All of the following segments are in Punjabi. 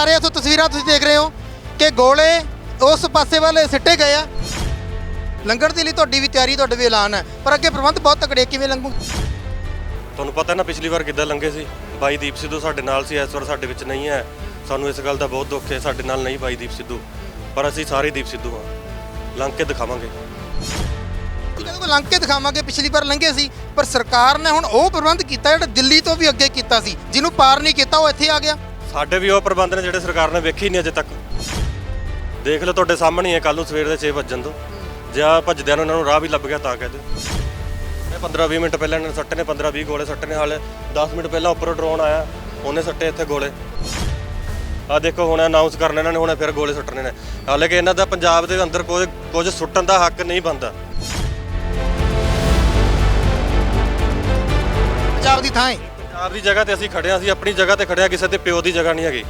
ਆ ਰਹੇ ਆ ਸੋ ਤਸਵੀਰਾਂ ਤੁਸੀਂ ਦੇਖ ਰਹੇ ਹੋ ਕਿ ਗੋਲੇ ਉਸ ਪਾਸੇ ਵੱਲ ਸਿੱਟੇ ਗਏ ਆ। ਲੰਗਰ ਦੇ ਲਈ ਤੁਹਾਡੀ ਵੀ ਤਿਆਰੀ ਤੁਹਾਡੇ ਵੀ ਐਲਾਨ ਹੈ। ਪਰ ਅੱਗੇ ਪ੍ਰਬੰਧ ਬਹੁਤ ਤਕੜੇ ਕਿਵੇਂ ਲੰਘੂ? ਤੁਹਾਨੂੰ ਪਤਾ ਨਾ ਪਿਛਲੀ ਵਾਰ ਕਿੱਦਾਂ ਲੰਘੇ ਸੀ? ਬਾਈ ਦੀਪ ਸਿੱਧੂ ਸਾਡੇ ਨਾਲ ਸੀ ਇਸ ਵਾਰ ਸਾਡੇ ਵਿੱਚ ਨਹੀਂ ਹੈ। ਸਾਨੂੰ ਇਸ ਗੱਲ ਦਾ ਬਹੁਤ ਦੁੱਖ ਹੈ ਸਾਡੇ ਨਾਲ ਨਹੀਂ ਬਾਈ ਦੀਪ ਸਿੱਧੂ। ਪਰ ਅਸੀਂ ਸਾਰੇ ਦੀਪ ਸਿੱਧੂ ਹਾਂ। ਲੰਘ ਕੇ ਦਿਖਾਵਾਂਗੇ। ਕੋਲ ਲੰਘ ਕੇ ਦਿਖਾਵਾਂਗੇ ਪਿਛਲੀ ਵਾਰ ਲੰਘੇ ਸੀ ਪਰ ਸਰਕਾਰ ਨੇ ਹੁਣ ਉਹ ਪ੍ਰਬੰਧ ਕੀਤਾ ਜਿਹੜਾ ਦਿੱਲੀ ਤੋਂ ਵੀ ਅੱਗੇ ਕੀਤਾ ਸੀ ਜਿਹਨੂੰ ਪਾਰ ਨਹੀਂ ਕੀਤਾ ਉਹ ਇੱਥੇ ਆ ਗਿਆ। ਸਾਡੇ ਵੀ ਉਹ ਪ੍ਰਬੰਧ ਨੇ ਜਿਹੜੇ ਸਰਕਾਰ ਨੇ ਵੇਖੇ ਨਹੀਂ ਅਜੇ ਤੱਕ। ਦੇਖ ਲਓ ਤੁਹਾਡੇ ਸਾਹਮਣੇ ਹੈ ਕੱਲ ਨੂੰ ਸਵੇਰ ਦੇ 6 ਵਜਣ ਤੋਂ। ਜੇ ਆ ਭੱਜਦਿਆਂ ਨੂੰ ਇਹਨਾਂ ਨੂੰ ਰਾਹ ਵੀ ਲੱਭ ਗਿਆ ਤਾਂ ਕਹਿ ਦਿਓ। ਇਹ 15 20 ਮਿੰਟ ਪਹਿਲਾਂ ਇਹਨਾਂ ਨੇ ਸੱਟੇ ਨੇ 15 20 ਗੋਲੇ ਸੱਟੇ ਨੇ, ਹਾਲੇ 10 ਮਿੰਟ ਪਹਿਲਾਂ ਉੱਪਰੋਂ ਡਰੋਨ ਆਇਆ, ਉਹਨੇ ਸੱਟੇ ਇੱਥੇ ਗੋਲੇ। ਆ ਦੇਖੋ, ਹੁਣ ਅਨਾਉਂਸ ਕਰਨੇ ਇਹਨਾਂ ਨੇ, ਹੁਣ ਫਿਰ ਗੋਲੇ ਸੁੱਟਣੇ ਨੇ। ਹਾਲਾਂਕਿ ਇਹਨਾਂ ਦਾ ਪੰਜਾਬ ਦੇ ਅੰਦਰ ਕੁਝ ਕੁਝ ਸੁੱਟਣ ਦਾ ਹੱਕ ਨਹੀਂ ਬਣਦਾ। ਪੰਜਾਬ ਦੀ ਥਾਂ ਹੈ। ਪੰਜਾਬ ਦੀ ਜਗ੍ਹਾ ਤੇ ਅਸੀਂ ਖੜੇ ਹਾਂ ਅਸੀਂ ਆਪਣੀ ਜਗ੍ਹਾ ਤੇ ਖੜੇ ਹਾਂ ਕਿਸੇ ਦੇ ਪਿਓ ਦੀ ਜਗ੍ਹਾ ਨਹੀਂ ਹੈਗੀ।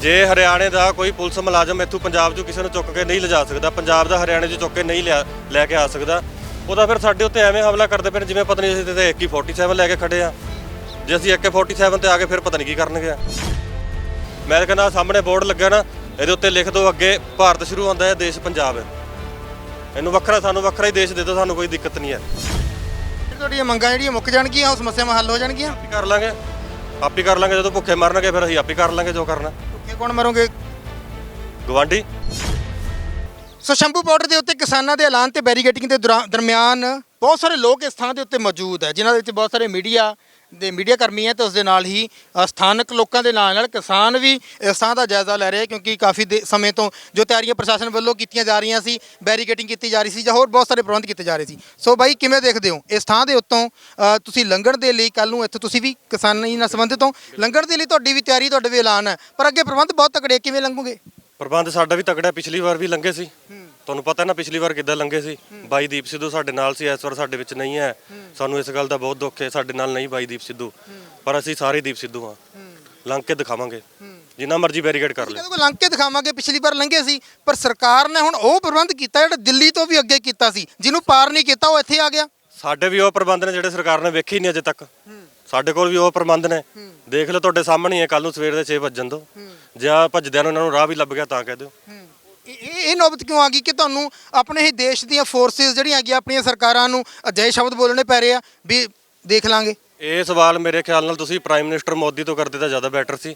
ਜੇ ਹਰਿਆਣੇ ਦਾ ਕੋਈ ਪੁਲਿਸ ਮੁਲਾਜ਼ਮ ਇੱਥੋਂ ਪੰਜਾਬ 'ਚੋਂ ਕਿਸੇ ਨੂੰ ਚੁੱਕ ਕੇ ਨਹੀਂ ਲਿਜਾ ਸਕਦਾ, ਪੰਜਾਬ ਦਾ ਹਰਿਆਣੇ 'ਚ ਚੁੱਕ ਕੇ ਨਹੀਂ ਲਿਆ, ਲੈ ਕੇ ਆ ਸਕਦਾ, ਉਹਦਾ ਫਿਰ ਸਾਡੇ ਉੱਤੇ ਐਵੇਂ ਹਮਲਾ ਕਰਦੇ ਪਏ ਨੇ ਜਿਵੇਂ ਪਤਾ ਨਹੀਂ ਅਸੀਂ ਤੇ AK47 ਲੈ ਕੇ ਖੜੇ ਆ। ਜੇ ਅਸੀਂ AK47 ਤੇ ਆ ਕੇ ਫਿਰ ਪਤਾ ਨਹੀਂ ਕੀ ਕਰਨਗੇ ਮੈਂ ਕਹਿੰਦਾ ਸਾਹਮਣੇ ਬੋਰਡ ਲੱਗਾ ਨਾ, ਇਹਦੇ ਉੱਤੇ ਲਿਖ ਦਿਓ ਅੱਗੇ, ਭਾਰਤ ਸ਼ੁਰੂ ਹੁੰਦਾ ਹੈ, ਦੇਸ਼ ਪੰਜਾਬ। ਹੈ ਇਹਨੂੰ ਵੱਖਰਾ, ਸਾਨੂੰ ਵੱਖਰਾ ਹੀ ਦੇਸ਼ ਦੇ ਦਿਓ, ਸਾਨੂੰ ਕੋਈ ਦਿੱਕਤ ਨਹੀਂ ਹੈ। ਤੁਹਾਡੀਆਂ ਮੰਗਾਂ ਜਿਹੜੀਆਂ ਮੁੱਕ ਜਾਣਗੀਆਂ ਉਹ ਸਮੱਸਿਆਵਾਂ ਹੱਲ ਹੋ ਜਾਣਗੀਆਂ? ਆਪੀ ਕਰ ਲਾਂਗੇ। ਆਪੀ ਕਰ ਲਾਂਗੇ ਜਦੋਂ ਭੁੱਖੇ ਮਰਨਗੇ ਫਿਰ ਅਸੀਂ ਆਪੀ ਕਰ ਲਾਂਗੇ ਜੋ ਕਰਨਾ। ਭੁੱਖੇ ਕੌਣ ਮਰੋਗੇ? ਗਵਾਂਢੀ ਸੋ ਸ਼ੰਭੂ ਬਾਰਡਰ ਦੇ ਉੱਤੇ ਕਿਸਾਨਾਂ ਦੇ ਐਲਾਨ ਤੇ ਬੈਰੀਗੇਟਿੰਗ ਦੇ ਦੌਰਾ- ਦਰਮਿਆਨ ਬਹੁਤ ਸਾਰੇ ਲੋਕ ਇਸ ਥਾਂ ਦੇ ਉੱਤੇ ਮੌਜੂਦ ਹੈ ਜਿਨ੍ਹਾਂ ਦੇ ਵਿੱਚ ਬਹੁਤ ਸਾਰੇ ਮੀਡੀਆ ਦੇ ਮੀਡੀਆ ਕਰਮੀ ਹੈ ਤੇ ਉਸ ਦੇ ਨਾਲ ਹੀ ਅ, ਸਥਾਨਕ ਲੋਕਾਂ ਦੇ ਨਾਲ ਨਾਲ ਕਿਸਾਨ ਵੀ ਇਸ ਥਾਂ ਦਾ ਜਾਇਜ਼ਾ ਲੈ ਰਹੇ ਕਿਉਂਕਿ ਕਾਫੀ ਦੇ ਸਮੇਂ ਤੋਂ ਜੋ ਤਿਆਰੀਆਂ ਪ੍ਰਸ਼ਾਸਨ ਵੱਲੋਂ ਕੀਤੀਆਂ ਜਾ ਰਹੀਆਂ ਸੀ ਬੈਰੀਗੇਟਿੰਗ ਕੀਤੀ ਜਾ ਰਹੀ ਸੀ ਜਾਂ ਹੋਰ ਬਹੁਤ ਸਾਰੇ ਪ੍ਰਬੰਧ ਕੀਤੇ ਜਾ ਰਹੇ ਸੀ। ਸੋ ਬਾਈ ਕਿਵੇਂ ਦੇਖਦੇ ਹੋ? ਇਸ ਥਾਂ ਦੇ ਉੱਤੋਂ ਅ, ਤੁਸੀਂ ਲੰਘਣ ਦੇ ਲਈ ਕੱਲ ਨੂੰ ਇੱਥੇ ਤੁਸੀਂ ਵੀ ਕਿਸਾਨੀ ਨਾਲ ਸੰਬੰਧਿਤ ਹੋ। ਲੰਘਣ ਦੇ ਲਈ ਤੁਹਾਡੀ ਵੀ ਤਿਆਰੀ ਤੁਹਾਡੇ ਵੀ ਐਲਾਨ ਹੈ ਪਰ ਅੱਗੇ ਪ੍ਰਬੰਧ ਬਹੁਤ ਤਕੜੇ ਕਿਵੇਂ ਲੰਘੋਗੇ? ਪ੍ਰਬੰਧ ਸਾਡਾ ਵੀ ਤਕੜਾ ਪਿਛਲੀ ਵਾਰ ਵੀ ਲੰਘੇ ਸੀ। ਤੁਹਾਨੂੰ ਪਤਾ ਨਾ ਪਿਛਲੀ ਵਾਰ ਕਿੱਦਾਂ ਲੰਘੇ ਸੀ। ਬਾਈ ਦੀਪ ਸਿੱਧੂ ਸਾਡੇ ਨਾਲ ਸੀ ਇਸ ਵਾਰ ਸਾਡੇ ਵਿੱਚ ਨਹੀਂ ਹੈ। ਸਾਨੂੰ ਇਸ ਗੱਲ ਦਾ ਬਹੁਤ ਦੁੱਖ ਹੈ ਸਾਡੇ ਨਾਲ ਨਹੀਂ ਬਾਈ ਦੀਪ ਸਿੱਧੂ। ਪਰ ਅਸੀਂ ਸਾਰੇ ਦੀਪ ਸਿੱਧੂ ਹਾਂ। ਲੰਘ ਕੇ ਦਿਖਾਵਾਂਗੇ। ਜਿੰਨਾ ਮਰਜ਼ੀ ਬੈਰੀਕੇਡ ਕਰ ਲੈ ਕੋਈ ਲੰਘ ਕੇ ਦਿਖਾਵਾਂਗੇ ਪਿਛਲੀ ਵਾਰ ਲੰਘੇ ਸੀ ਪਰ ਸਰਕਾਰ ਨੇ ਹੁਣ ਉਹ ਪ੍ਰਬੰਧ ਕੀਤਾ ਜਿਹੜਾ ਦਿੱਲੀ ਤੋਂ ਵੀ ਅੱਗੇ ਕੀਤਾ ਸੀ। ਜਿਹਨੂੰ ਪਾਰ ਨਹੀਂ ਕੀਤਾ ਉਹ ਇੱਥੇ ਆ ਗਿਆ। ਸਾਡੇ ਵੀ ਉਹ ਪ੍ਰਬੰਧ ਨੇ ਜਿਹੜੇ ਸਰਕਾਰ ਨੇ ਵੇਖੇ ਹੀ ਨਹੀਂ ਅਜੇ ਤੱਕ। ਸਾਡੇ ਕੋਲ ਵੀ ਉਹ ਪ੍ਰਬੰਧ ਨੇ। ਦੇਖ ਲਓ ਤੁਹਾਡੇ ਸਾਹਮਣੇ ਹੀ ਹੈ ਕੱਲ ਨੂੰ ਸਵੇਰ ਦੇ 6 ਵਜਣ ਤੋਂ। ਜੇ ਆ ਭੱਜਦਿਆਂ ਨੂੰ ਇਹਨਾਂ ਨੂੰ ਰਾਹ ਵੀ ਲੱਭ ਗਿਆ ਤਾਂ ਕਹਿ ਦਿਓ। ਇਹ ਇਹ ਨੌਬਤ ਕਿਉਂ ਆ ਗਈ ਕਿ ਤੁਹਾਨੂੰ ਆਪਣੇ ਹੀ ਦੇਸ਼ ਦੀਆਂ ਫੋਰਸਿਸ ਜਿਹੜੀਆਂ ਹੈਗੀਆਂ ਆਪਣੀਆਂ ਸਰਕਾਰਾਂ ਨੂੰ ਅਜਿਹੇ ਸ਼ਬਦ ਬੋਲਣੇ ਪੈ ਰਹੇ ਆ ਵੀ ਦੇਖ ਲਾਂਗੇ? ਇਹ ਸਵਾਲ ਮੇਰੇ ਖਿਆਲ ਨਾਲ ਤੁਸੀਂ ਪ੍ਰਾਈਮ ਮਿਨਿਸਟਰ ਮੋਦੀ ਤੋਂ ਕਰਦੇ ਤਾਂ ਜ਼ਿਆਦਾ ਬੈਟਰ ਸੀ।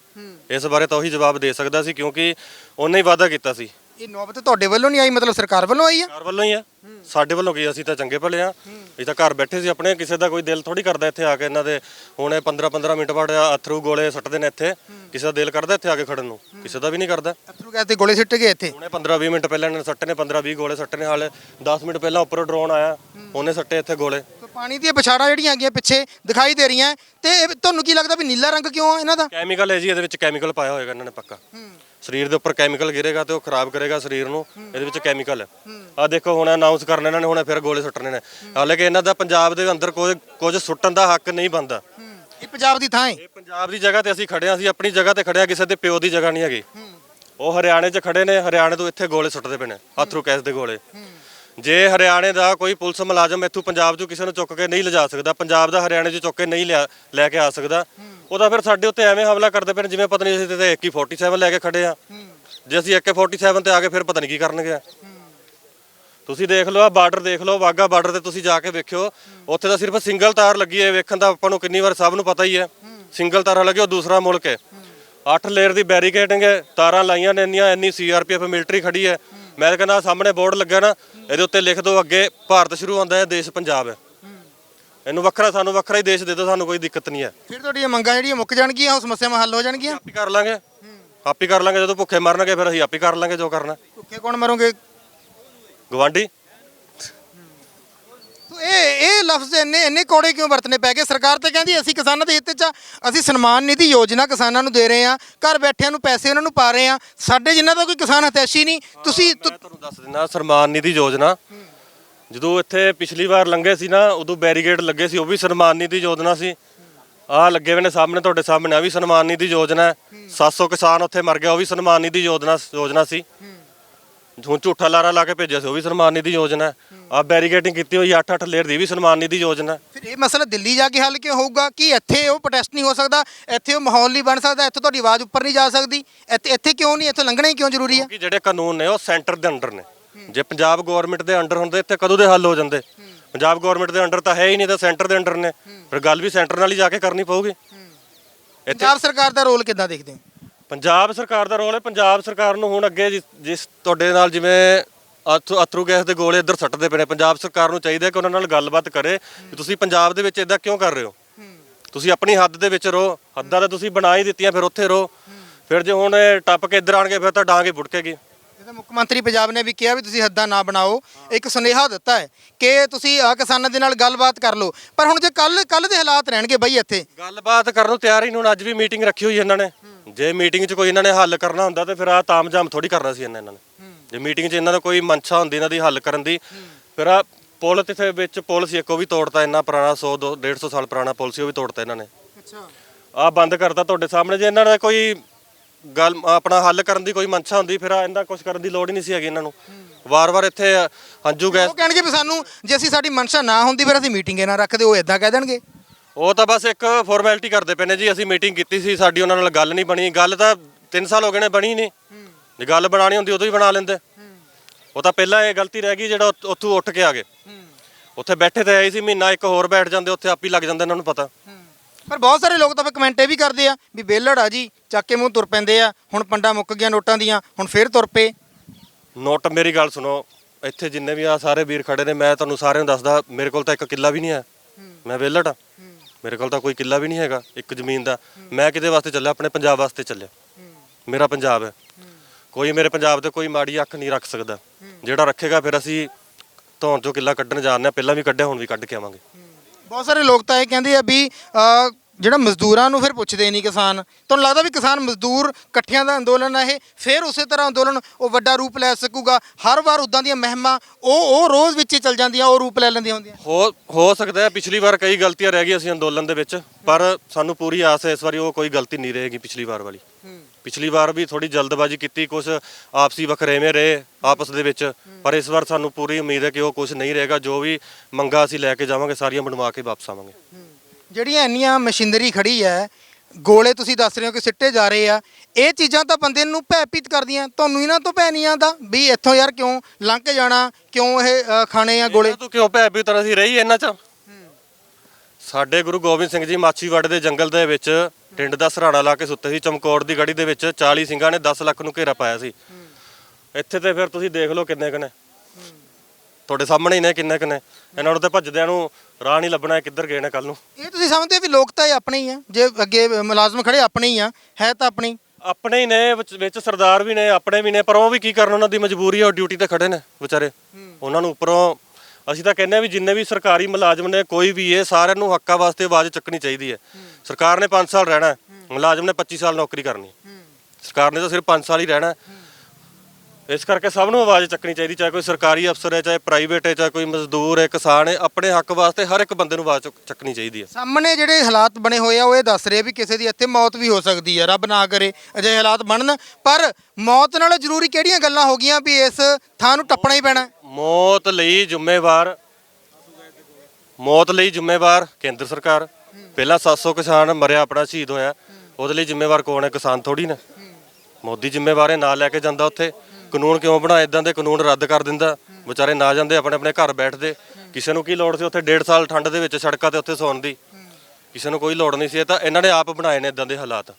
ਇਸ ਬਾਰੇ ਤਾਂ ਉਹੀ ਜਵਾਬ ਦੇ ਸਕਦਾ ਸੀ ਕਿਉਂਕਿ ਉਹਨੇ ਹੀ ਵਾਅਦਾ ਕੀਤਾ ਸੀ। ਇਹ ਨੌਬਤ ਤੁਹਾਡੇ ਵੱਲੋਂ ਨਹੀਂ ਆਈ ਮਤਲਬ ਸਰਕਾਰ ਵੱਲੋਂ ਆਈ ਆ? ਸਰਕਾਰ ਵੱਲੋਂ ਹੀ ਆ। ਸਾਡੇ ਵੱਲੋਂ ਕੀ ਅਸੀਂ ਤਾਂ ਚੰਗੇ ਭਲੇ ਆ। ਅਸੀਂ ਤਾਂ ਘਰ ਬੈਠੇ ਸੀ ਆਪਣੇ ਕਿਸੇ ਦਾ ਕੋਈ ਦਿਲ ਥੋੜੀ ਕਰਦਾ ਇੱਥੇ ਆ ਕੇ ਇਹਨਾਂ ਦੇ। ਹੁਣ ਇਹ 15 15 ਮਿੰਟ ਬਾਅਦ ਅਥਰੂ ਗੋਲੇ ਸੁੱਟਦੇ ਨੇ ਇੱਥੇ। ਕਿਸੇ ਦਾ ਦਿਲ ਕਰਦਾ ਇੱਥੇ ਆ ਕੇ ਖੜਨ ਨੂੰ। ਕਿਸੇ ਦਾ ਵੀ ਨਹੀਂ ਕਰਦਾ। ਅਥਰੂ ਗੈਸ ਦੇ ਗੋਲੇ ਸਿੱਟ ਗਏ ਇੱਥੇ? ਹੁਣੇ 15 20 ਮਿੰਟ ਪਹਿਲਾਂ ਇਹਨਾਂ ਨੇ ਸੱਟੇ ਨੇ 15 20 ਗੋਲੇ ਸੱਟੇ ਨੇ। ਹਾਲੇ 10 ਮਿੰਟ ਪਹਿਲਾਂ ਉੱਪਰੋਂ ਡਰੋਨ ਆਇਆ। ਉਹਨੇ ਸੱਟੇ ਇੱਥੇ ਗੋਲੇ। ਤਾਂ ਪਾਣੀ ਦੀਆਂ ਪਛਾੜਾਂ ਜਿਹੜੀਆਂ ਹੈਗੀਆਂ ਪਿੱਛੇ ਦਿਖਾਈ ਦੇ ਰਹੀਆਂ ਤੇ ਇਹ ਤੁਹਾਨੂੰ ਕੀ ਲੱਗਦਾ ਵੀ ਨੀਲਾ ਰੰਗ ਕਿਉਂ ਆ ਇਹਨਾਂ ਦਾ? ਕੈਮੀਕਲ ਹੈ ਜੀ ਇਹਦੇ ਵਿੱਚ ਕੈਮੀਕਲ ਪਾਇਆ ਹੋਏਗਾ ਇਹਨਾਂ ਨੇ ਪੱਕਾ। ਸਰੀਰ ਦੇ ਉੱਪਰ ਕੈਮੀਕਲ ਗਿਰੇਗਾ ਤੇ ਉਹ ਖਰਾਬ ਕਰੇਗਾ ਸਰੀਰ ਨੂੰ। ਇਹਦੇ ਵਿੱਚ ਕੈਮੀਕਲ ਹੈ। ਆ ਦੇਖੋ ਹੁਣ ਅਨਾਉਂਸ ਕਰਨਾ ਇਹਨਾਂ ਨੇ ਹੁਣ ਫਿਰ ਗੋਲੇ ਸੁੱਟਣੇ ਨੇ। ਹਾਲੇ ਕਿ ਇਹਨਾਂ ਦਾ ਪੰਜਾਬ ਦੇ ਅੰਦਰ ਕੁਝ ਕੁਝ ਸੁੱਟਣ ਦਾ ਹੱਕ ਨਹੀਂ ਬਣਦਾ। ਇਹ ਪੰਜਾਬ ਦੀ ਥਾਂ ਹੈ। ਇਹ ਪੰਜਾਬ ਦੀ ਜਗ੍ਹਾ ਤੇ ਅਸੀਂ ਖੜੇ ਹਾਂ ਅਸੀਂ ਆਪਣੀ ਜਗ੍ਹਾ ਤੇ ਖੜੇ ਹਾਂ ਕਿਸੇ ਦੇ ਪਿਓ ਦੀ ਜਗ੍ਹਾ ਨਹੀਂ ਹੈਗੀ। ਉਹ ਹਰਿਆਣੇ 'ਚ ਖੜੇ ਨੇ ਹਰਿਆਣੇ ਤੋਂ ਇੱਥੇ ਗੋਲੇ ਸੁੱਟਦੇ ਪਏ ਨੇ ਅਥਰੂ ਕੈਸ ਦੇ ਗੋਲੇ। ਜੇ ਹਰਿਆਣੇ ਦਾ ਕੋਈ ਪੁਲਿਸ ਮੁਲਾਜ਼ਮ ਇੱਥੋਂ ਪੰਜਾਬ 'ਚੋਂ ਕਿਸੇ ਨੂੰ ਚੁੱਕ ਕੇ ਨਹੀਂ ਲਿਜਾ ਸਕਦਾ, ਪੰਜਾਬ ਦਾ ਹਰਿਆਣੇ 'ਚ ਚੁੱਕ ਕੇ ਨਹੀਂ ਲਿਆ, ਲੈ ਕੇ ਆ ਸਕਦਾ, ਉਹਦਾ ਫਿਰ ਸਾਡੇ ਉੱਤੇ ਐਵੇਂ ਹਮਲਾ ਕਰਦੇ ਪਏ ਨੇ ਜਿਵੇਂ ਪਤਾ ਨਹੀਂ ਅਸੀਂ ਤੇ AK47 ਲੈ ਕੇ ਖੜੇ ਆ। ਜੇ ਅਸੀਂ AK47 ਤੇ ਆ ਕੇ ਫਿਰ ਪਤਾ ਨਹੀਂ ਕੀ ਕਰਨਗੇ ਤੁਸੀਂ ਦੇਖ ਲਓ ਆ ਬਾਰਡਰ ਦੇਖ ਲਓ ਵਾਗਾ ਬਾਰਡਰ ਤੇ ਤੁਸੀਂ ਜਾ ਕੇ ਵੇਖਿਓ, ਉੱਥੇ ਤਾਂ ਸਿਰਫ ਸਿੰਗਲ ਤਾਰ ਲੱਗੀ ਹੈ, ਵੇਖਣ ਦਾ ਆਪਾਂ ਨੂੰ ਕਿੰਨੀ ਵਾਰ ਸਭ ਨੂੰ ਪਤਾ ਹੀ ਹੈ। ਸਿੰਗਲ ਤਾਰਾਂ ਲੱਗੀ, ਉਹ ਦੂਸਰਾ ਮੁਲਕ ਹੈ। 8 ਲੇਅਰ ਦੀ ਬੈਰੀਕੇਡਿੰਗ ਹੈ, ਤਾਰਾਂ ਲਾਈਆਂ ਨੇ ਇੰਨੀਆਂ, ਇੰਨੀ ਸੀਆਰਪੀਐਫ ਮਿਲਟਰੀ ਖੜੀ ਹੈ। ਮੈਂ ਤਾਂ ਕਹਿੰਦਾ ਸਾਹਮਣੇ ਬੋਰਡ ਲੱਗਾ ਨਾ ਇਹਦੇ ਉੱਤੇ ਲਿਖ ਦਿਓ ਅੱਗੇ ਭਾਰਤ ਸ਼ੁਰੂ ਹੁੰਦਾ ਹੈ ਦੇਸ਼ ਪੰਜਾਬ। ਹੈ ਇਹਨੂੰ ਵੱਖਰਾ ਸਾਨੂੰ ਵੱਖਰਾ ਹੀ ਦੇਸ਼ ਦੇ ਦਿਓ ਸਾਨੂੰ ਕੋਈ ਦਿੱਕਤ ਨਹੀਂ ਹੈ। ਫਿਰ ਤੁਹਾਡੀਆਂ ਮੰਗਾਂ ਜਿਹੜੀਆਂ ਮੁੱਕ ਜਾਣਗੀਆਂ ਉਹ ਸਮੱਸਿਆਵਾਂ ਹੱਲ ਹੋ ਜਾਣਗੀਆਂ? ਆਪੀ ਕਰ ਲਾਂਗੇ। ਆਪੀ ਕਰ ਲਾਂਗੇ ਜਦੋਂ ਭੁੱਖੇ ਮਰਨਗੇ ਫਿਰ ਅਸੀਂ ਆਪੀ ਕਰ ਲਾਂਗੇ ਜੋ ਕਰਨਾ। ਭੁੱਖੇ ਕੌਣ ਮਰੋਗੇ? ਗਵਾਂਢੀ ਇਹ ਇਹ ਲਫ਼ਜ਼ ਇੰਨੇ ਇੰਨੇ ਕੋੜੇ ਕਿਉਂ ਵਰਤਨੇ ਪੈ ਗਏ? ਸਰਕਾਰ ਤਾਂ ਕਹਿੰਦੀ ਅਸੀਂ ਕਿਸਾਨਾਂ ਦੇ ਹਿੱਤ 'ਚ ਆ, ਅਸੀਂ ਸਨਮਾਨ ਨਿਧੀ ਯੋਜਨਾ ਕਿਸਾਨਾਂ ਨੂੰ ਦੇ ਰਹੇ ਆ ਘਰ ਬੈਠਿਆਂ ਨੂੰ ਪੈਸੇ ਉਹਨਾਂ ਨੂੰ ਪਾ ਰਹੇ ਆ ਸਾਡੇ ਜਿਨ੍ਹਾਂ ਦਾ ਕੋਈ ਕਿਸਾਨ ਹਤੈਸ਼ੀ ਨਹੀਂ ਤੁਸੀਂ ਤੁ- ਮੈਂ ਤੁਹਾਨੂੰ ਦੱਸ ਦਿੰਦਾ ਸਨਮਾਨ ਨਿਧੀ ਯੋਜਨਾ। ਜਦੋਂ ਇੱਥੇ ਪਿਛਲੀ ਵਾਰ ਲੰਘੇ ਸੀ ਨਾ ਉਦੋਂ ਬੈਰੀਗੇਡ ਲੱਗੇ ਸੀ ਉਹ ਵੀ ਸਨਮਾਨ ਨਿਧੀ ਯੋਜਨਾ ਸੀ। ਆਹ ਲੱਗੇ ਹੋਏ ਨੇ ਸਾਹਮਣੇ ਤੁਹਾਡੇ ਸਾਹਮਣੇ ਆ ਵੀ ਸਨਮਾਨ ਨਿਧੀ ਯੋਜਨਾ ਹੈ। 700 ਕਿਸਾਨ ਉੱਥੇ ਮਰ ਗਿਆ ਉਹ ਵੀ ਸਨਮਾਨ ਨਿਧੀ ਯੋਜਨਾ ਯੋਜਨਾ ਸੀ। ਹੁਣ ਝੂਠਾ ਲਾਰਾ ਲਾ ਕੇ ਭੇਜਿਆ ਸੀ ਉਹ ਵੀ ਸਨਮਾਨ ਨਿਧੀ ਯੋਜਨਾ ਆ ਬੈਰੀਕੇਡਿੰਗ ਕੀਤੀ ਹੋਈ 8-8 ਲੇਅਰ ਦੀ ਵੀ ਸਨਮਾਨ ਨਿਧੀ ਯੋਜਨਾ। ਫਿਰ ਇਹ ਮਸਲਾ ਦਿੱਲੀ ਜਾ ਕੇ ਹੱਲ ਕਿਉਂ ਹੋਊਗਾ? ਕਿ ਇੱਥੇ ਉਹ ਪ੍ਰੋਟੈਸਟ ਨਹੀਂ ਹੋ ਸਕਦਾ? ਇੱਥੇ ਉਹ ਮਾਹੌਲ ਨਹੀਂ ਬਣ ਸਕਦਾ? ਇੱਥੇ ਤੁਹਾਡੀ ਆਵਾਜ਼ ਉੱਪਰ ਨਹੀਂ ਜਾ ਸਕਦੀ? ਇੱਥੇ ਇੱਥੇ ਕਿਉਂ ਨਹੀਂ? ਇੱਥੇ ਲੰਘਣਾ ਹੀ ਕਿਉਂ ਜ਼ਰੂਰੀ ਹੈ? ਕਿਉਂਕਿ ਜਿਹੜੇ ਕਾਨੂੰਨ ਨੇ ਉਹ ਸੈਂਟਰ ਦੇ ਅੰਡਰ ਨੇ। ਜੇ ਪੰਜਾਬ ਗਵਰਨਮੰਟ ਦੇ ਅੰਡਰ ਹੁੰਦੇ ਇੱਥੇ ਕਦੋਂ ਦੇ ਹੱਲ ਹੋ ਜਾਂਦੇ? ਪੰਜਾਬ ਗਵਰਨਮੈਂਟ ਦੇ ਅੰਡਰ ਤਾਂ ਹੈ ਹੀ ਨਹੀਂ ਤਾਂ ਸੈਂਟਰ ਦੇ ਅੰਡਰ ਨੇ। ਫਿਰ ਗੱਲ ਵੀ ਸੈਂਟਰ ਨਾਲ ਹੀ ਜਾ ਕੇ ਕਰਨੀ ਪਊਗੀ। ਇੱਥੇ ਪੰਜਾਬ ਸਰਕਾਰ ਦਾ ਰੋਲ ਕਿੱਦਾਂ ਦੇਖਦੇ ਹੋ? ਪੰਜਾਬ ਸਰਕਾਰ ਦਾ ਰੋਲ ਹੈ, ਪੰਜਾਬ ਸਰਕਾਰ ਨੂੰ ਹੁਣ ਅੱਗੇ ਜਿਸ- ਜਿਸ ਤੁਹਾਡੇ ਨਾਲ ਜਿਵੇਂ ਅਥ- ਅਥਰੂ ਗੈਸ ਦੇ ਗੋਲੇ ਇੱਧਰ ਸੱਟਦੇ ਪਏ ਨੇ, ਪੰਜਾਬ ਸਰਕਾਰ ਨੂੰ ਚਾਹੀਦਾ ਕਿ ਉਹਨਾਂ ਨਾਲ ਗੱਲਬਾਤ ਕਰੇ ਕਿ ਤੁਸੀਂ ਪੰਜਾਬ ਦੇ ਵਿੱਚ ਇਦਾਂ ਕਿਉਂ ਕਰ ਰਹੇ ਹੋ? ਤੁਸੀਂ ਆਪਣੀ ਹੱਦ ਦੇ ਵਿੱਚ ਰਹੋ, ਹੱਦਾਂ ਤਾਂ ਤੁਸੀਂ ਬਣਾ ਹੀ ਦਿੱਤੀਆਂ, ਫਿਰ ਉੱਥੇ ਰਹੋ। ਫਿਰ ਜੇ ਹੁਣ ਇਹ ਟੱਪ ਕੇ ਇੱਧਰ ਆਣਗੇ ਫਿਰ ਤਾਂ ਡਾਂਗੇ ਬੁੜਕੇਗੀ ਜਿਵੇਂ ਮੁੱਖ ਮੰਤਰੀ ਪੰਜਾਬ ਨੇ ਵੀ ਕਿਹਾ ਵੀ ਤੁਸੀਂ ਹੱਦਾਂ ਨਾ ਬਣਾਓ ਇੱਕ ਸੁਨੇਹਾ ਦਿੱਤਾ ਹੈ ਕਿ ਤੁਸੀਂ ਆ ਕਿਸਾਨਾਂ ਦੇ ਨਾਲ ਗੱਲਬਾਤ ਕਰ ਲਓ। ਪਰ ਹੁਣ ਜੇ ਕੱਲ ਕੱਲ ਦੇ ਹਾਲਾਤ ਰਹਿਣਗੇ ਬਈ ਇੱਥੇ? ਗੱਲਬਾਤ ਕਰਨ ਨੂੰ ਤਿਆਰ ਹੀ ਨਹੀਂ ਹੁਣ ਅੱਜ ਵੀ ਮੀਟਿੰਗ ਰੱਖੀ ਹੋਈ ਇਹਨਾਂ ਨੇ। ਜੇ ਮੀਟਿੰਗ 'ਚ ਕੋਈ ਇਹਨਾਂ ਨੇ ਹੱਲ ਕਰਨਾ ਹੁੰਦਾ ਤੇ ਫਿਰ ਆ ਤਾਮਝਾਮ ਥੋੜੀ ਕਰਨਾ ਸੀ ਇਹਨਾਂ ਨੇ ਜੇ ਮੀਟਿੰਗ 'ਚ ਇਹਨਾਂ ਦਾ ਕੋਈ ਮਨਸ਼ਾ ਹੁੰਦੀ ਇਹਨਾਂ ਦੀ ਹੱਲ ਕਰਨ ਦੀ ਫਿਰ ਆ ਪੁਲ ਤੇ ਵਿੱਚ ਪੁਲ ਸੀ ਇੱਕ ਉਹ ਵੀ ਤੋੜਤਾ ਇੰਨਾ ਪੁਰਾਣਾ 100 2 150 ਸਾਲ ਪੁਰਾਣਾ ਪੁਲ ਸੀ ਉਹ ਵੀ ਤੋੜਤਾ ਇਹਨਾਂ ਨੇ। ਅੱਛਾ। ਆ ਬੰਦ ਕਰਤਾ ਤੁਹਾਡੇ ਸਾਹਮਣੇ ਜੇ ਇਹਨਾਂ ਦਾ ਕੋਈ ਗੱਲ ਆਪਣਾ ਹੱਲ ਕਰਨ ਦੀ ਕੋਈ ਮਨਸ਼ਾ ਹੁੰਦੀ ਫਿਰ ਆ ਇਹਨਾਂ ਕੁਝ ਕਰਨ ਦੀ ਲੋੜ ਹੀ ਨਹੀਂ ਸੀ ਹੈਗੀ ਇਹਨਾਂ ਨੂੰ। ਵਾਰ-ਵਾਰ ਇੱਥੇ ਹੰਝੂ ਗੈਸ ਉਹ ਕਹਿਣਗੇ ਵੀ ਸਾਨੂੰ ਜੇ ਅਸੀਂ ਸਾਡੀ ਮਨਸ਼ਾ ਨਾ ਹੁੰਦੀ ਫਿਰ ਅਸੀਂ ਮੀਟਿੰਗ ਨਾ ਰੱਖਦੇ ਉਹ ਇਦਾਂ ਕਹਿ ਦੇਣਗੇ। ਉਹ ਤਾਂ ਬਸ ਇੱਕ ਫਾਰਮੈਲਿਟੀ ਕਰਦੇ ਪਏ ਨੇ ਜੀ ਅਸੀਂ ਮੀਟਿੰਗ ਕੀਤੀ ਸੀ ਸਾਡੀ ਉਹਨਾਂ ਨਾਲ ਗੱਲ ਨਹੀਂ ਬਣੀ। ਗੱਲ ਤਾਂ 3 ਸਾਲ ਹੋ ਗਏ ਨੇ ਬਣੀ ਨਹੀਂ। ਜੇ ਗੱਲ ਬਣਾਣੀ ਹੁੰਦੀ ਉਦੋਂ ਹੀ ਬਣਾ ਲੈਂਦੇ। ਉਹ ਤਾਂ ਪਹਿਲਾਂ ਇਹ ਗਲਤੀ ਰਹਿ ਗਈ ਜਿਹੜਾ ਉੱਥ- ਉੱਥੋਂ ਉੱਠ ਕੇ ਆ ਗਏ। ਉੱਥੇ ਬੈਠੇ ਤੇ ਆਏ ਸੀ ਮਹੀਨਾ ਇੱਕ ਹੋਰ ਬੈਠ ਜਾਂਦੇ ਉੱਥੇ ਆਪ ਹੀ ਲੱਗ ਜਾਂਦੇ ਇਹਨਾਂ ਨੂੰ ਪਤਾ। ਪਰ ਬਹੁਤ ਸਾਰੇ ਲੋਕ ਤਾਂ ਫਿਰ ਕਮੈਂਟ ਇਹ ਵੀ ਕਰਦੇ ਆ ਵੀ ਬੇਲੜ ਆ ਜੀ, ਚੱਕ ਕੇ ਮੂੰਹ ਤੁਰ ਪੈਂਦੇ ਆ, ਹੁਣ ਪੰਡਾ ਮੁੱਕ ਗਿਆ ਨੋਟਾਂ ਦੀਆਂ, ਹੁਣ ਫੇਰ ਤੁਰ ਪਏ। ਨੋਟ ਮੇਰੀ ਗੱਲ ਸੁਣੋ, ਇੱਥੇ ਜਿੰਨੇ ਵੀ ਆ ਸਾਰੇ ਵੀਰ ਖੜੇ ਨੇ, ਮੈਂ ਤੁਹਾਨੂੰ ਸਾਰਿਆਂ ਨੂੰ ਦੱਸਦਾ, ਮੇਰੇ ਕੋਲ ਤਾਂ ਇੱਕ ਕਿੱਲਾ ਵੀ ਨਹੀਂ ਹੈ। ਮੈਂ ਵਿਹਲੜ ਆ। ਮੇਰੇ ਕੋਲ ਤਾਂ ਕੋਈ ਕਿੱਲਾ ਵੀ ਨਹੀਂ ਹੈਗਾ, ਇੱਕ ਜ਼ਮੀਨ ਦਾ। ਮੈਂ ਕਿਤੇ ਵਾਸਤੇ ਚੱਲਿਆ? ਆਪਣੇ ਪੰਜਾਬ ਵਾਸਤੇ ਚੱਲਿਆ। ਮੇਰਾ ਪੰਜਾਬ ਹੈ। ਕੋਈ ਮੇਰੇ ਪੰਜਾਬ ਤੇ ਕੋਈ ਮਾੜੀ ਅੱਖ ਨਹੀਂ ਰੱਖ ਸਕਦਾ। ਜਿਹੜਾ ਰੱਖੇਗਾ, ਫਿਰ ਅਸੀਂ ਧੌਣ ਚੋਂ ਕਿੱਲਾ ਕੱਢਣ ਜਾਣਦੇ ਆ ਪਹਿਲਾਂ ਵੀ ਕੱਢਿਆ, ਹੁਣ ਵੀ ਕੱਢ ਕੇ ਆਵਾਂਗੇ। ਬਹੁਤ ਸਾਰੇ ਲੋਕ ਤਾਂ ਇਹ ਕਹਿੰਦੇ ਆ ਵੀ ਜਿਹੜਾ ਮਜ਼ਦੂਰਾਂ ਨੂੰ ਫਿਰ ਪੁੱਛਦੇ ਨਹੀਂ ਕਿਸਾਨ। ਤੁਹਾਨੂੰ ਲੱਗਦਾ ਵੀ ਕਿਸਾਨ ਮਜ਼ਦੂਰ ਇਕੱਠਿਆਂ ਦਾ ਅੰਦੋਲਨ ਆ ਇਹ? ਫਿਰ ਉਸੇ ਤਰ੍ਹਾਂ ਅੰਦੋਲਨ ਉਹ ਵੱਡਾ ਰੂਪ ਲੈ ਸਕੂਗਾ। ਹਰ ਵਾਰ ਉਦਾਂ ਦੀਆਂ ਮਹਿਮਾ ਉਹ ਉਹ ਰੋਜ਼ ਵਿੱਚ ਹੀ ਚੱਲ ਜਾਂਦੀਆਂ ਉਹ ਰੂਪ ਲੈ ਲੈਂਦੀਆਂ ਹੁੰਦੀਆਂ। ਹੋ ਹੋ ਸਕਦਾ ਹੈ ਪਿਛਲੀ ਵਾਰ ਕਈ ਗਲਤੀਆਂ ਰਹਿ ਗਈਆਂ ਸੀ ਅੰਦੋਲਨ ਦੇ ਵਿੱਚ ਪਰ ਸਾਨੂੰ ਪੂਰੀ ਆਸ ਹੈ ਇਸ ਵਾਰੀ ਉਹ ਕੋਈ ਗਲਤੀ ਨਹੀਂ ਰਹੇਗੀ ਪਿਛਲੀ ਵਾਰ ਵਾਲੀ। ਪਿਛਲੀ ਵਾਰ ਵੀ ਥੋੜੀ ਜਲਦਬਾਜ਼ੀ ਕੀਤੀ ਕੁਝ ਆਪਸੀ ਵਖਰੇਵੇਂ ਰਹੇ ਆਪਸ ਦੇ ਵਿੱਚ ਪਰ ਇਸ ਵਾਰ ਸਾਨੂੰ ਪੂਰੀ ਉਮੀਦ ਹੈ ਕਿ ਉਹ ਕੁਝ ਨਹੀਂ ਰਹੇਗਾ ਜੋ ਵੀ ਮੰਗਾ ਅਸੀਂ ਲੈ ਕੇ ਜਾਵਾਂਗੇ ਸਾਰੀਆਂ ਬਣਵਾ ਕੇ ਵਾਪਸ ਆਵਾਂਗੇ। ਜਿਹੜੀਆਂ ਇੰਨੀਆਂ ਮਸ਼ੀਨਰੀ ਖੜੀ ਹੈ ਗੋਲੇ ਤੁਸੀਂ ਦੱਸ ਰਹੇ ਹੋ ਕਿ ਸਿੱਟੇ ਜਾ ਰਹੇ ਆ ਇਹ ਚੀਜ਼ਾਂ ਤਾਂ ਬੰਦੇ ਨੂੰ ਭੈਭੀਤ ਕਰਦੀਆਂ ਤੁਹਾਨੂੰ ਇਹਨਾਂ ਤੋਂ ਭੈ ਨਹੀਂ ਆਉਂਦਾ ਵੀ ਇੱਥੋਂ ਯਾਰ ਕਿਉਂ ਲੰਘ ਕੇ ਜਾਣਾ ਕਿਉਂ ਇਹ ਅ, ਖਾਣੇ ਆ ਗੋਲੇ? ਤੋਂ ਕਿਉਂ ਭੈ ਵੀ ਤਰ੍ਹਾਂ ਰਹੀ ਇਹਨਾਂ ਚ। ਸਾਡੇ ਗੁਰੂ ਗੋਬਿੰਦ ਸਿੰਘ ਜੀ ਮਾਛੀਵਾੜੇ ਦੇ ਜੰਗਲ ਦੇ ਵਿੱਚ ਟਿੰਡ ਦਾ ਸਰਾਣਾ ਲਾ ਕੇ ਸੁੱਤੇ ਸੀ ਚਮਕੌਰ ਦੀ ਗੜੀ ਦੇ ਵਿੱਚ 40 ਸਿੰਘਾਂ ਨੇ 10 ਲੱਖ ਨੂੰ ਘੇਰਾ ਪਾਇਆ ਸੀ। ਇੱਥੇ ਤੇ ਫਿਰ ਤੁਸੀਂ ਦੇਖ ਲਓ ਕਿੰਨੇ ਕਨੇ ਤੁਹਾਡੇ ਸਾਹਮਣੇ ਹੀ ਨੇ ਕਿੰਨੇ ਕਨੇ ਇਹਨਾਂ ਨੂੰ ਤੇ ਭੱਜਦਿਆਂ ਨੂੰ ਰਾਹ ਨਹੀਂ ਲੱਭਣਾ ਕਿੱਧਰ ਗਏ ਨੇ ਕੱਲ ਨੂੰ। ਇਹ ਤੁਸੀਂ ਸਮਝਦੇ ਹੋ ਵੀ ਲੋਕ ਤਾਂ ਇਹ ਆਪਣੇ ਹੀ ਆ। ਜੇ ਅੱਗੇ ਮੁਲਾਜ਼ਮ ਖੜੇ ਆਪਣੇ ਹੀ ਆ। ਹੈ ਤਾਂ ਆਪਣੇ ਹੀ। ਆਪਣੇ ਹੀ ਨੇ ਵਿੱਚ ਵਿੱਚ ਸਰਦਾਰ ਵੀ ਨੇ ਆਪਣੇ ਵੀ ਨੇ ਪਰ ਉਹ ਵੀ ਕੀ ਕਰਨ ਉਹਨਾਂ ਦੀ ਮਜਬੂਰੀ ਹੈ ਉਹ ਡਿਊਟੀ ਤੇ ਖੜੇ ਨੇ ਵਿਚਾਰੇ। ਉਹਨਾਂ ਨੂੰ ਉੱਪਰੋਂ ਅਸੀਂ ਤਾਂ ਕਹਿੰਦੇ ਆ ਵੀ ਜਿੰਨੇ ਵੀ ਸਰਕਾਰੀ ਮੁਲਾਜ਼ਮ ਨੇ ਕੋਈ ਵੀ ਇਹ ਸਾਰਿਆਂ ਨੂੰ ਹੱਕਾਂ ਵਾਸਤੇ ਆਵਾਜ਼ ਚੱਕਣੀ ਚਾਹੀਦੀ ਹੈ। ਸਰਕਾਰ ਨੇ 5 ਸਾਲ ਰਹਿਣਾ ਹੈ, ਮੁਲਾਜ਼ਮ ਨੇ 25 ਸਾਲ ਨੌਕਰੀ ਕਰਨੀ। ਸਰਕਾਰ ਨੇ ਤਾਂ ਸਿਰਫ 5 ਸਾਲ ਹੀ ਰਹਿਣਾ ਹੈ। ਇਸ ਕਰਕੇ ਸਭ ਨੂੰ ਆਵਾਜ਼ ਚੱਕਣੀ ਚਾਹੀਦੀ ਚਾਹੇ ਕੋਈ ਸਰਕਾਰੀ ਅਫਸਰ ਹੈ ਚਾਹੇ ਪ੍ਰਾਈਵੇਟ ਹੈ ਚਾਹੇ ਕੋਈ ਮਜ਼ਦੂਰ ਹੈ ਕਿਸਾਨ ਹੈ ਆਪਣੇ ਹੱਕ ਵਾਸਤੇ ਹਰ ਇੱਕ ਬੰਦੇ ਨੂੰ ਆਵਾਜ਼ ਚੁੱਕ- ਚੱਕਣੀ ਚਾਹੀਦੀ ਹੈ। ਸਾਹਮਣੇ ਜਿਹੜੇ ਹਾਲਾਤ ਬਣੇ ਹੋਏ ਆ ਉਹ ਇਹ ਦੱਸ ਰਹੇ ਵੀ ਕਿਸੇ ਦੀ ਇੱਥੇ ਮੌਤ ਵੀ ਹੋ ਸਕਦੀ ਹੈ ਰੱਬ ਨਾ ਕਰੇ ਅਜਿਹੇ ਹਾਲਾਤ ਬਣਨ। ਪਰ ਮੌਤ ਨਾਲ ਜ਼ਰੂਰੀ ਕਿਹੜੀਆਂ ਗੱਲਾਂ ਹੋ ਗਈਆਂ ਵੀ ਇਸ ਥਾਂ ਨੂੰ ਟੱਪਣਾ ਹੀ ਪੈਣਾ? ਮੌਤ ਲਈ ਜ਼ਿੰਮੇਵਾਰ, ਮੌਤ ਲਈ ਜ਼ਿੰਮੇਵਾਰ ਕੇਂਦਰ ਸਰਕਾਰ। ਪਹਿਲਾਂ 700 ਕਿਸਾਨ ਮਰਿਆ, ਆਪਣਾ ਸ਼ਹੀਦ ਹੋਇਆ। ਉਹਦੇ ਲਈ ਜ਼ਿੰਮੇਵਾਰ ਕੌਣ ਹੈ? ਕਿਸਾਨ ਥੋੜੀ ਨਾ। ਮੋਦੀ ਜ਼ਿੰਮੇਵਾਰ ਹੈ, ਨਾਲ ਲੈ ਕੇ ਜਾਂਦਾ ਉੱਥੇ। ਕਾਨੂੰਨ ਕਿਉਂ ਬਣਾ ਇਦਾਂ ਦੇ ਕਾਨੂੰਨ ਰੱਦ ਕਰ ਦਿੰਦਾ। ਵਿਚਾਰੇ ਨਾ ਜਾਂਦੇ, ਆਪਣੇ ਆਪਣੇ ਘਰ ਬੈਠਦੇ। ਕਿਸੇ ਨੂੰ ਕੀ ਲੋੜ ਸੀ ਉੱਥੇ 1.5 ਸਾਲ ਠੰਡ ਦੇ ਵਿੱਚ ਸੜਕਾਂ ਤੇ ਉੱਥੇ ਸੌਣ ਦੀ? ਕਿਸੇ ਨੂੰ ਕੋਈ ਲੋੜ ਨਹੀਂ ਸੀ। ਇਹ ਤਾਂ ਇਹਨਾਂ ਨੇ ਆਪ ਬਣਾਏ ਨੇ ਇਦਾਂ ਦੇ ਹਾਲਾਤ।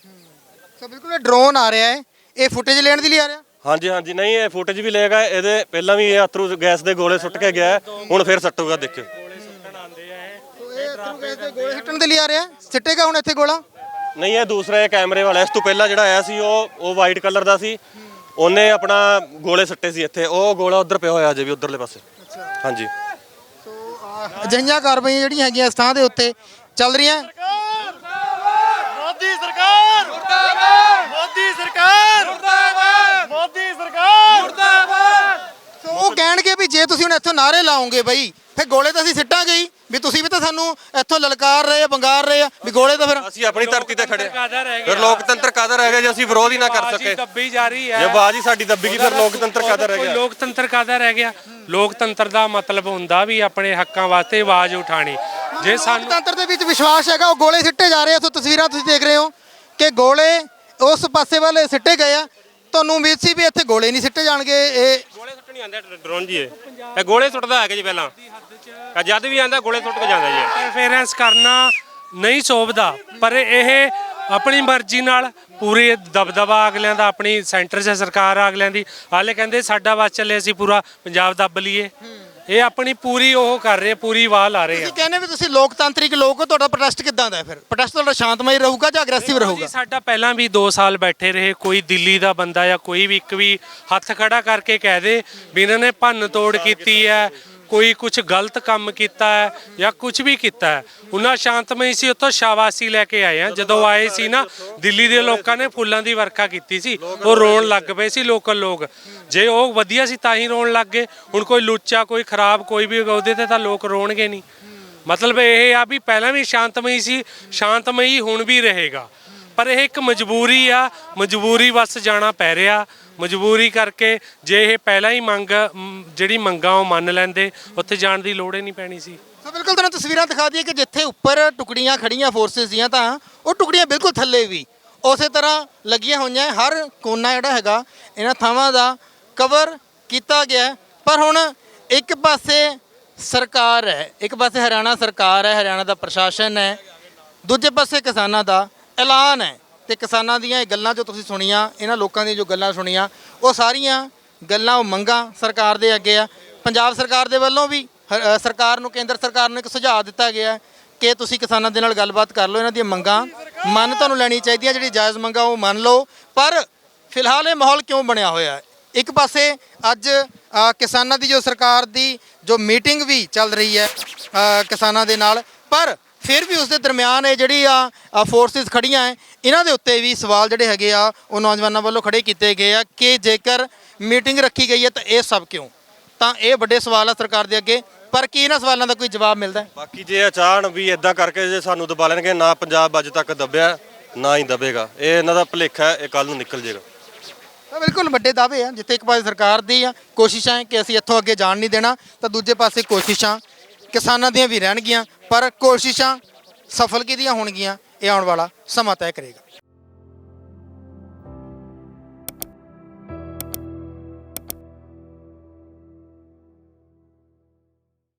ਸੋ ਬਿਲਕੁਲ ਇਹ ਡਰੋਨ ਆ ਰਿਹਾ ਹੈ। ਇਹ ਫੁਟੇਜ ਲੈਣ ਦੇ ਲਈ ਆ ਰਿਹਾ? ਹਾਂਜੀ ਹਾਂਜੀ ਨਹੀਂ ਇਹ ਫੁਟੇਜ ਵੀ ਲਏਗਾ ਇਹਦੇ ਪਹਿਲਾਂ ਵੀ ਇਹ ਅਥਰੂ ਗੈਸ ਦੇ ਗੋਲੇ ਸੁੱਟ ਕੇ ਗਿਆ ਹੈ, ਹੁਣ ਫੇਰ ਸੱਟੂਗਾ ਦੇਖਿਓ। ਇਹ ਥਰੂ ਗੈਸ ਦੇ ਗੋਲੇ ਸਿੱਟਣ ਦੇ ਲਈ ਆ ਰਿਹਾ ਹੈ? ਸਿੱਟੇਗਾ ਹੁਣ ਇੱਥੇ ਗੋਲਾ ਨਹੀਂ ਇਹ ਦੂਸਰਾ ਇਹ ਕੈਮਰੇ ਵਾਲਾ ਇਸ ਤੋਂ ਪਹਿਲਾਂ ਜਿਹੜਾ ਆਇਆ ਸੀ ਉਹ ਉਹ ਵਾਈਟ ਕਲਰ ਦਾ ਸੀ। ਉਹਨੇ ਆਪਣਾ ਗੋਲੇ ਸੱਟੇ ਸੀ ਇੱਥੇ ਉਹ ਗੋਲਾ ਉਧਰ ਪਿਆ ਹੋਇਆ ਅਜੇ ਵੀ ਉਧਰਲੇ ਪਾਸੇ। ਹਾਂਜੀ। ਸੋ ਅਜਿਹੀਆਂ ਕਾਰਵਾਈਆਂ ਜਿਹੜੀਆਂ ਹੈਗੀਆਂ ਇਸ ਥਾਂ ਦੇ ਉੱਤੇ ਚੱਲ ਰਹੀਆਂ ਮੋਦੀ ਸਰਕਾਰ ਮੁਰਦਾਬਾਦ ਮੋਦੀ ਸਰਕਾਰ ਮੁਰਦਾਬਾਦ ਮੋਦੀ ਸਰਕਾਰ ਮੁਰਦਾਬਾਦ ਸੋ ਉਹ ਕਹਿਣਗੇ ਵੀ ਜੇ ਤੁਸੀਂ ਹੁਣ ਇੱਥੋਂ ਨਾਰੇ ਲਾਓਗੇ ਬਈ ਫਿਰ ਗੋਲੇ ਤਾਂ ਅਸੀਂ ਸਿੱਟਾਂਗੇ ਹੀ ਵੀ ਤੁਸੀਂ ਵੀ ਤਾਂ ਸਾਨੂੰ ਇੱਥੋਂ ਲਲਕਾਰ ਰਹੇ ਆ ਬੰਗਾਰ ਰਹੇ ਆ ਵੀ ਗੋਲੇ ਤਾਂ ਫਿਰ ਅਸੀਂ ਆਪਣੀ ਧਰਤੀ ਤੇ ਖੜੇ ਕਾਹਦਾ ਰਹਿ ਫਿਰ ਲੋਕਤੰਤਰ ਕਾਹਦਾ ਰਹਿ ਗਿਆ ਜੇ ਅਸੀਂ ਵਿਰੋਧ ਹੀ ਨਾ ਕਰ ਸਕੇ ਦੱਬੀ ਜਾ ਰਹੀ ਹੈ। ਜੇ ਆਵਾਜ਼ ਹੀ ਸਾਡੀ ਦੱਬੀ ਗਈ ਫਿਰ ਲੋਕਤੰਤਰ ਕਾਹਦਾ ਰਹਿ ਗਿਆ? ਲੋਕਤੰਤਰ ਕਾਹਦਾ ਰਹਿ ਗਿਆ? ਲੋਕਤੰਤਰ ਦਾ ਮਤਲਬ ਹੁੰਦਾ ਵੀ ਆਪਣੇ ਹੱਕਾਂ ਵਾਸਤੇ ਆਵਾਜ਼ ਉਠਾਣੀ ਜੇ ਸਾਨੂੰ ਲੋਕਤੰਤਰ ਦੇ ਵਿੱਚ ਵਿਸ਼ਵਾਸ ਹੈਗਾ ਉਹ ਗੋਲੇ ਸਿੱਟੇ ਜਾ ਰਹੇ ਆ ਸੋ ਤਸਵੀਰਾਂ ਤੁਸੀਂ ਦੇਖ ਰਹੇ ਹੋ ਕਿ ਗੋਲੇ ਉਸ ਪਾਸੇ ਵੱਲ ਸਿੱਟੇ ਗਏ ਆ ਤੁਹਾਨੂੰ ਉਮੀਦ ਸੀ ਵੀ ਇੱਥੇ ਗੋਲੇ ਨਹੀਂ ਸਿੱਟੇ ਜਾਣਗੇ? ਇਹ ਗੋਲੇ ਸੁੱਟਣੀ ਆਂਦਾ ਡਰੋਨ ਜੀ ਇਹ। ਇਹ ਗੋਲੇ ਸੁੱਟਦਾ ਹੈਗਾ ਜੀ ਪਹਿਲਾਂ। ਇਹ ਜਦ ਵੀ ਆਂਦਾ ਗੋਲੇ ਸੁੱਟ ਕੇ ਜਾਂਦਾ ਜੀ ਇਹ। ਇੰਟਰਫੇਰੈਂਸ ਕਰਨਾ ਨਹੀਂ ਸੋਭਦਾ ਪਰ ਇਹ ਆਪਣੀ ਮਰਜ਼ੀ ਨਾਲ ਪੂਰੇ ਦਬਦਬਾ ਅਗਲਿਆਂ ਦਾ ਆਪਣੀ ਸੈਂਟਰ 'ਚ ਸਰਕਾਰ ਆ ਅਗਲਿਆਂ ਦੀ। ਹਾਲੇ ਕਹਿੰਦੇ ਸਾਡਾ ਬਸ ਚੱਲੇ ਅਸੀਂ ਪੂਰਾ ਪੰਜਾਬ ਦੱਬ ਲਈਏ। ਇਹ ਆਪਣੀ ਪੂਰੀ ਉਹ ਕਰ ਰਹੇ ਪੂਰੀ ਵਾਹ ਲਾ ਰਹੇ ਆ। ਤੁਸੀਂ ਕਹਿੰਦੇ ਵੀ ਤੁਸੀਂ ਲੋਕਤਾਂਤਰਿਕ ਲੋਕ ਹੋ ਤੁਹਾਡਾ ਪ੍ਰੋਟੈਸਟ ਕਿੱਦਾਂ ਦਾ ਹੈ ਫਿਰ? ਪ੍ਰੋਟੈਸਟ ਤੁਹਾਡਾ ਸ਼ਾਂਤਮਈ ਰਹੂਗਾ ਜਾਂ ਅਗਰੈਸਿਵ ਰਹੂਗਾ ਜੀ ਸਾਡਾ ਪਹਿਲਾਂ ਵੀ 2 ਸਾਲ ਬੈਠੇ ਰਹੇ ਕੋਈ ਦਿੱਲੀ ਦਾ ਬੰਦਾ ਜਾਂ ਕੋਈ ਵੀ ਇੱਕ ਵੀ ਹੱਥ ਖੜਾ ਕਰਕੇ ਕਹਿ ਦੇ ਵੀ ਇਹਨਾਂ ਨੇ ਭੰਨ ਤੋੜ ਕੀਤੀ ਹੈ ਕੋਈ ਕੁਝ ਗਲਤ ਕੰਮ ਕੀਤਾ ਹੈ ਜਾਂ ਕੁਝ ਵੀ ਕੀਤਾ ਹੈ। ਉਹਨਾਂ ਸ਼ਾਂਤਮਈ ਸੀ ਉੱਥੋਂ ਸ਼ਾਬਾਸ਼ੀ ਲੈ ਕੇ ਆਏ ਆ। ਜਦੋਂ ਆਏ ਸੀ ਨਾ ਦਿੱਲੀ ਦੇ ਲੋਕਾਂ ਨੇ ਫੁੱਲਾਂ ਦੀ ਵਰਖਾ ਕੀਤੀ ਸੀ ਉਹ ਰੋਣ ਲੱਗ ਪਏ ਸੀ ਲੋਕਲ ਲੋਕ। ਜੇ ਉਹ ਵਧੀਆ ਸੀ ਤਾਂ ਹੀ ਰੋਣ ਲੱਗ ਗਏ। ਹੁਣ ਕੋਈ ਲੁੱਚਾ, ਕੋਈ ਖਰਾਬ, ਕੋਈ ਵੀ ਉਹਦੇ ਤੇ ਤਾਂ ਲੋਕ ਰੋਣਗੇ ਨਹੀਂ। ਮਤਲਬ ਇਹ ਆ ਵੀ ਪਹਿਲਾਂ ਵੀ ਸ਼ਾਂਤਮਈ ਸੀ, ਸ਼ਾਂਤਮਈ ਹੁਣ ਵੀ ਰਹੇਗਾ। ਪਰ ਇਹ ਇੱਕ ਮਜਬੂਰੀ ਆ, ਮਜਬੂਰੀ ਵੱਸ ਜਾਣਾ ਪੈ ਰਿਹਾ। ਮਜਬੂਰੀ ਕਰਕੇ ਜੇ ਇਹ ਪਹਿਲਾਂ ਹੀ ਮੰਗ ਜਿਹੜੀ ਮੰਗਾਂ ਉਹ ਮੰਨ ਲੈਂਦੇ, ਉੱਥੇ ਜਾਣ ਦੀ ਲੋੜ ਹੀ ਨਹੀਂ ਪੈਣੀ ਸੀ। ਸੋ ਬਿਲਕੁਲ ਤੁਹਾਨੂੰ ਤਸਵੀਰਾਂ ਦਿਖਾ ਦਈਏ ਕਿ ਜਿੱਥੇ ਉੱਪਰ ਟੁਕੜੀਆਂ ਖੜੀਆਂ ਫੋਰਸਸ ਦੀਆਂ ਤਾਂ ਉਹ ਟੁਕੜੀਆਂ ਬਿਲਕੁਲ ਥੱਲੇ ਵੀ। ਉਸੇ ਤਰ੍ਹਾਂ ਲੱਗੀਆਂ ਹੋਈਆਂ, ਹਰ ਕੋਨਾ ਜਿਹੜਾ ਹੈਗਾ, ਇਹਨਾਂ ਥਾਵਾਂ ਦਾ ਕਵਰ ਕੀਤਾ ਗਿਆ ਪਰ ਹੁਣ ਇੱਕ ਪਾਸੇ ਸਰਕਾਰ ਹੈ, ਇੱਕ ਪਾਸੇ ਹਰਿਆਣਾ ਸਰਕਾਰ ਹੈ, ਹਰਿਆਣਾ ਦਾ ਪ੍ਰਸ਼ਾਸਨ ਹੈ, ਦੂਜੇ ਪਾਸੇ ਕਿਸਾਨਾਂ ਦਾ ਐਲਾਨ ਹੈ ਤੇ ਕਿਸਾਨਾਂ ਦੀਆਂ ਇਹ ਗੱਲਾਂ ਜੋ ਤੁਸੀਂ ਸੁਣੀਆਂ, ਇਹਨਾਂ ਲੋਕਾਂ ਦੀਆਂ ਜੋ ਗੱਲਾਂ ਸੁਣੀਆਂ, ਉਹ ਸਾਰੀਆਂ ਗੱਲਾਂ, ਉਹ ਮੰਗਾਂ ਸਰਕਾਰ ਦੇ ਅੱਗੇ ਆ। ਪੰਜਾਬ ਸਰਕਾਰ ਦੇ ਵੱਲੋਂ ਵੀ ਹ- ਸਰਕਾਰ ਨੂੰ, ਕੇਂਦਰ ਸਰਕਾਰ ਨੂੰ ਇੱਕ ਸੁਝਾਅ ਦਿੱਤਾ ਗਿਆ ਕਿ ਤੁਸੀਂ ਕਿਸਾਨਾਂ ਦੇ ਨਾਲ ਗੱਲਬਾਤ ਕਰ ਲਓ, ਇਹਨਾਂ ਦੀਆਂ ਮੰਗਾਂ ਮੰਨ ਤੁਹਾਨੂੰ ਲੈਣੀ ਚਾਹੀਦੀਆਂ, ਜਿਹੜੀ ਜਾਇਜ਼ ਮੰਗਾਂ ਉਹ ਮੰਨ ਲਓ। ਪਰ ਫਿਲਹਾਲ ਇਹ ਮਾਹੌਲ ਕਿਉਂ ਬਣਿਆ ਹੋਇਆ ਹੈ? ਇੱਕ ਪਾਸੇ ਅੱਜ ਕਿਸਾਨਾਂ ਦੀ ਜੋ ਸਰਕਾਰ ਦੀ ਜੋ ਮੀਟਿੰਗ ਵੀ ਚੱਲ ਰਹੀ ਹੈ ਕਿਸਾਨਾਂ ਦੇ ਨਾਲ, ਪਰ ਫਿਰ ਵੀ ਉਸ ਦੇ ਦਰਮਿਆਨ ਇਹ ਜਿਹੜੀ ਆ ਫੋਰਸਿਸ ਖੜੀਆਂ ਹੈ, ਇਹਨਾਂ ਦੇ ਉੱਤੇ ਵੀ ਸਵਾਲ ਜਿਹੜੇ ਹੈਗੇ ਆ, ਉਹ ਨੌਜਵਾਨਾਂ ਵੱਲੋਂ ਖੜੇ ਕੀਤੇ ਗਏ ਆ ਕਿ ਜੇਕਰ ਮੀਟਿੰਗ ਰੱਖੀ ਗਈ ਹੈ ਤਾਂ ਇਹ ਸਭ ਕਿਉਂ? ਤਾਂ ਇਹ ਵੱਡੇ ਸਵਾਲ ਆ ਸਰਕਾਰ ਦੇ ਅੱਗੇ, ਪਰ ਕੀ ਇਹਨਾਂ ਸਵਾਲਾਂ ਦਾ ਕੋਈ ਜਵਾਬ ਮਿਲਦਾ ਬਾਕੀ ਜੇ ਅਚਾਨ ਵੀ ਇਦਾਂ ਕਰਕੇ ਜੇ ਸਾਨੂੰ ਦਬਾ ਲੈਣਗੇ, ਨਾ ਪੰਜਾਬ ਅੱਜ ਤੱਕ ਦੱਬਿਆ, ਨਾ ਹੀ ਦਬੇਗਾ। ਇਹ ਇਹਨਾਂ ਦਾ ਭੁਲੇਖਾ ਇਹ ਕੱਲ ਨੂੰ ਨਿਕਲ ਜਾਏਗਾ ਤਾਂ ਬਿਲਕੁਲ ਵੱਡੇ ਦਾਅਵੇ ਆ, ਜਿੱਥੇ ਇੱਕ ਪਾਸੇ ਸਰਕਾਰ ਦੀ ਆ, ਕੋਸ਼ਿਸ਼ਾਂ ਹੈ ਕਿ ਅਸੀਂ ਇੱਥੋਂ ਅੱਗੇ ਜਾਣ ਨਹੀਂ ਦੇਣਾ, ਤਾਂ ਦੂਜੇ ਪਾਸੇ ਕੋਸ਼ਿਸ਼ਾਂ ਕਿਸਾਨਾਂ ਦੀਆਂ ਵੀ ਰਹਿਣਗੀਆਂ, ਪਰ ਕੋਸ਼ਿਸ਼ਾਂ ਸਫਲ ਕਿਹਦੀਆਂ ਹੋਣਗੀਆਂ, ਇਹ ਆਉਣ ਵਾਲਾ ਸਮਾਂ ਤੈਅ ਕਰੇਗਾ।